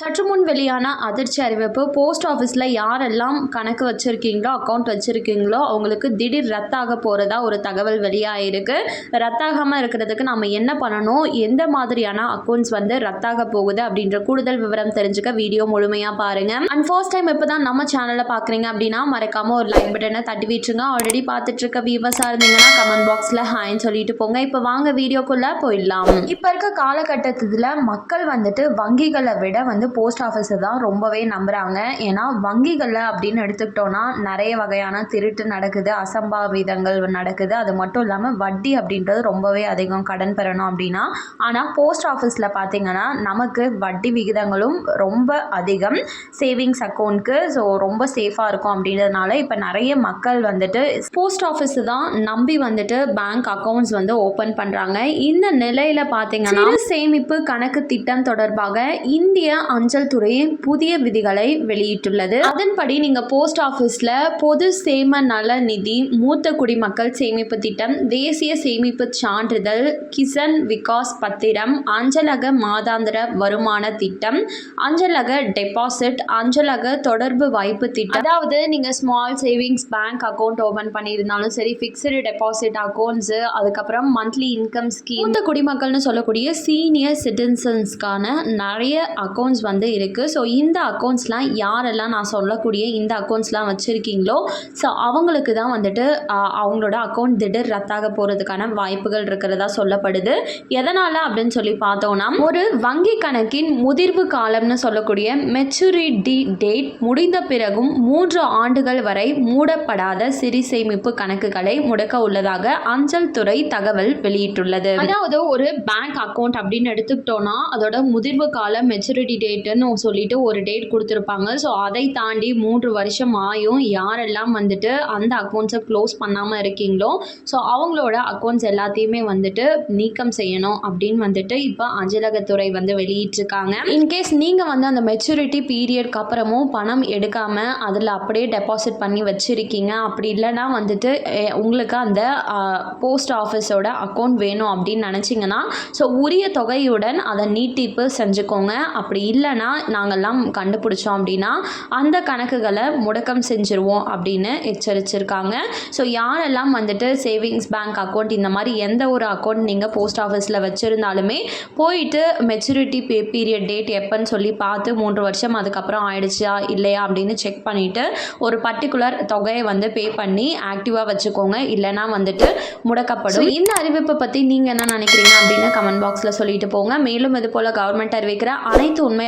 சற்று முன் வெளியான அதிர்ச்சி அறிவிப்பு போஸ்ட் ஆஃபீஸில் யாரெல்லாம் கணக்கு வச்சுருக்கீங்களோ அக்கௌண்ட் வச்சுருக்கீங்களோ அவங்களுக்கு திடீர் ரத்தாக போகிறதா ஒரு தகவல் வெளியாகிருக்கு ரத்தாகாமல் இருக்கிறதுக்கு நம்ம என்ன பண்ணணும்? எந்த மாதிரியான அக்கௌண்ட்ஸ் வந்து ரத்தாக போகுது அப்படின்ற கூடுதல் விவரம் தெரிஞ்சுக்க வீடியோ முழுமையாக பாருங்கள் அண்ட் ஃபர்ஸ்ட் டைம் இப்போ தான் நம்ம சேனலில் பார்க்குறீங்க அப்படின்னா மறக்காமல் ஒரு லைக் பட்டனை தட்டி விட்டுருங்க. ஆல்ரெடி பார்த்துட்டு இருக்க வியூவர்ஸாக இருந்தீங்கன்னா கமெண்ட் பாக்ஸில் ஹாய்ன்னு சொல்லிட்டு போங்க. இப்போ வாங்க வீடியோக்குள்ளே போயிடலாம். இப்போ இருக்க காலகட்டத்தில் மக்கள் வந்துட்டு வங்கிகளை விட வந்து போஸ்ட் ஆஃபீஸை தான் ரொம்பவே நம்புகிறாங்க ஏன்னா வங்கிகளில் அப்படின்னு எடுத்துக்கிட்டோன்னா நிறைய வகையான திருட்டு நடக்குது அசம்பாவிதங்கள் நடக்குது. அது மட்டும் இல்லாமல் வட்டி அப்படின்றது ரொம்பவே அதிகம் கடன் பெறணும் அப்படின்னா. ஆனால் போஸ்ட் ஆஃபீஸில் பார்த்தீங்கன்னா நமக்கு வட்டி விகிதங்களும் ரொம்ப அதிகம். சேவிங்ஸ் அக்கௌண்ட்க்கு ஸோ ரொம்ப சேஃபாக இருக்கும் அப்படின்றதுனால இப்போ நிறைய மக்கள் வந்துட்டு போஸ்ட் ஆஃபீஸ் தான் நம்பி வந்துட்டு பேங்க் அக்கௌண்ட்ஸ் வந்து ஓப்பன் பண்ணுறாங்க இந்த நிலையில் பார்த்தீங்கன்னா சேமிப்பு கணக்கு திட்டம் தொடர்பாக இந்திய அஞ்சல் துறை புதிய விதிகளை வெளியிட்டுள்ளது. அதன்படி நீங்க போஸ்ட் ஆபீஸ்ல பொது சேம நல நிதி மூத்த குடிமக்கள் சேமிப்பு திட்டம் தேசிய சேமிப்பு சான்றிதழ் கிசன் விகாஸ் பத்திரம் அஞ்சலக மாதாந்திர வருமான திட்டம் அஞ்சலக டெபாசிட் அஞ்சலக தொடர்பு வாய்ப்பு திட்டம். அதாவது நீங்க small savings bank account open பண்ணியிருந்தாலும் சரி ஃபிக்ஸ்டு டெபாசிட் அக்கௌண்ட்ஸ் அதுக்கப்புறம் மந்த்லி இன்கம் ஸ்கீம் மூத்த குடிமக்கள்னு சொல்லக்கூடிய சீனியர் சிட்டிசன்ஸ்க்கான நிறைய அக்கௌண்ட்ஸ் வந்து இருக்குது ஸோ இந்த அக்கௌண்ட்ஸ்லாம் யாரெல்லாம் நான் சொல்லக்கூடிய இந்த அக்கௌண்ட்ஸ்லாம் வச்சுருக்கீங்களோ ஸோ அவங்களுக்கு தான் வந்துட்டு அவங்களோட அக்கௌண்ட் திடீர் ரத்தாக போகிறதுக்கான வாய்ப்புகள் இருக்கிறதா சொல்லப்படுது. எதனால் அப்படின்னு சொல்லி பார்த்தோன்னா ஒரு வங்கி கணக்கின் முதிர்வு காலம்னு சொல்லக்கூடிய மெச்சூரிட்டி டேட் முடிந்த பிறகும் மூன்று ஆண்டுகள் வரை மூடப்படாத சிறு சேமிப்பு கணக்குகளை முடக்க உள்ளதாக அஞ்சல் துறை தகவல் வெளியிட்டுள்ளது. அதாவது ஒரு பேங்க் அக்கௌண்ட் அப்படின்னு எடுத்துக்கிட்டோம்னா அதோட முதிர்வு காலம் மெச்சூரிட்டி டேட் டேட்டுன்னு சொல்லிட்டு ஒரு டேட் கொடுத்துருப்பாங்க. ஸோ அதை தாண்டி மூன்று வருஷம் ஆயும் யாரெல்லாம் வந்துட்டு அந்த அக்கௌண்ட்ஸை க்ளோஸ் பண்ணாமல் இருக்கீங்களோ ஸோ அவங்களோட அக்கௌண்ட்ஸ் எல்லாத்தையுமே வந்துட்டு நீக்கம் செய்யணும் அப்படின்னு வந்துட்டு இப்போ அஞ்சலகத்துறை வந்து வெளியிட்டிருக்காங்க. இன்கேஸ் நீங்கள் வந்து அந்த மெச்சூரிட்டி பீரியட்க்கு அப்புறமும் பணம் எடுக்காமல் அதில் அப்படியே டெபாசிட் பண்ணி வச்சுருக்கீங்க. அப்படி இல்லைன்னா வந்துட்டு உங்களுக்கு அந்த போஸ்ட் ஆஃபீஸோட அக்கௌண்ட் வேணும் அப்படின்னு நினச்சிங்கன்னா ஸோ உரிய தொகையுடன் அதை நீட்டிப்பு செஞ்சுக்கோங்க. அப்படி இல்லை இல்லைன்னா நாங்கள்லாம் கண்டுபிடிச்சோம் அப்படின்னா அந்த கணக்குகளை முடக்கம் செஞ்சுருவோம் அப்படின்னு எச்சரிச்சிருக்காங்க. ஸோ யாரெல்லாம் வந்துட்டு சேவிங்ஸ் பேங்க் அக்கௌண்ட் இந்த மாதிரி எந்த ஒரு அக்கௌண்ட் நீங்கள் போஸ்ட் ஆஃபீஸில் வச்சுருந்தாலுமே போயிட்டு மெச்சூரிட்டி பே பீரியட் டேட் எப்போன்னு சொல்லி பார்த்து மூன்று வருஷம் அதுக்கப்புறம் ஆயிடுச்சா இல்லையா அப்படின்னு செக் பண்ணிவிட்டு ஒரு பர்டிகுலர் தொகையை வந்து பே பண்ணி ஆக்டிவாக வச்சுக்கோங்க. இல்லைன்னா வந்துட்டு முடக்கப்படும். இந்த அறிவிப்பை பற்றி நீங்கள் என்ன நினைக்கிறீங்க அப்படின்னு கமெண்ட் பாக்ஸில் சொல்லிட்டு போங்க. மேலும் இது போல் கவர்மெண்ட் அறிவிக்கிற அனைத்து உண்மை